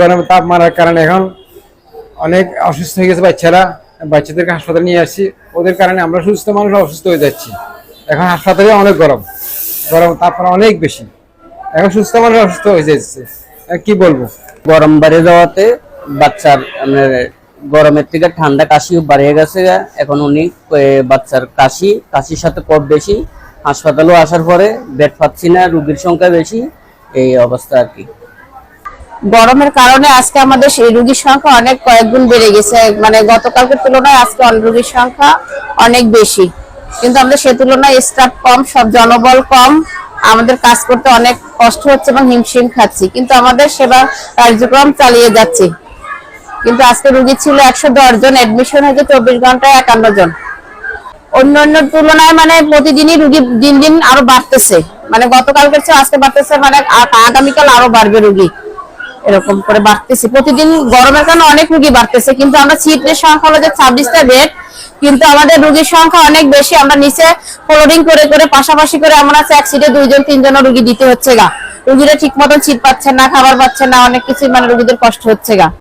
গরমে তাপ মারার কারণে এখন অনেক অসুস্থ হয়ে গেছে বাচ্চারা। বাচ্চাদেরকে হাসপাতালে নিয়ে আসছি। ওদের কারণে আমরা সুস্থ মানুষ অসুস্থ হয়ে যাচ্ছি। এখন হাসপাতালে অনেক গরম। গরম তাপমাত্রা অনেক বেশি। এখন সুস্থ মানুষ অসুস্থ হয়ে যাচ্ছে। কি বলব? গরম বেড়ে যাওয়াতে বাচ্চার মানে, গরমের থেকে ঠান্ডা কাশিও বাড়িয়ে গেছে। এখন উনি বাচ্চার কাশি কাশির সাথে কফ বেশি। হাসপাতালেও আসার পরে বেড পাচ্ছি না রুগীর সংখ্যা বেশি। এই অবস্থা আর কি। গরমের কারণে আজকে আমাদের সেই রোগীর সংখ্যা অনেক কয়েকগুণ বেড়ে গেছে। মানে গতকালকের তুলনায় আজকে রোগীর সংখ্যা অনেক বেশি। কিন্তু আমাদের সে তুলনায় স্টাফ কম, সব জনবল কম। আমাদের কাজ করতে অনেক কষ্ট হচ্ছে এবং হিমশিম খাচ্ছি। কিন্তু আমাদের সেবা কার্যক্রম চালিয়ে যাচ্ছি। কিন্তু আজকে রুগী ছিল একশো দশ জন এডমিশন হয়েছে চব্বিশ ঘন্টায় একান্ন জন। অন্য অন্য তুলনায় মানে প্রতিদিনই রুগী দিন দিন আরও বাড়তেছে। মানে গতকালকের চেয়ে আজকে বাড়তেছে মানে আগামীকাল আরও বাড়বে রুগী। এরকম করে বাড়তেছে। প্রতিদিন গরমের কারণে অনেক রুগী বাড়তেছে, কিন্তু আমরা সিটের সংখ্যা হলো যে ছাব্বিশটা বেড কিন্তু আমাদের রুগীর সংখ্যা অনেক বেশি। আমরা নিচে ফ্লোরিং করে করে, পাশাপাশি করে আমরা এক সিটে দুইজন তিনজন রুগী দিতে হচ্ছে গা। রুগীরা ঠিক মতন সিট পাচ্ছে না, খাবার পাচ্ছে না, অনেক কিছু মানে রুগীদের কষ্ট হচ্ছে গা।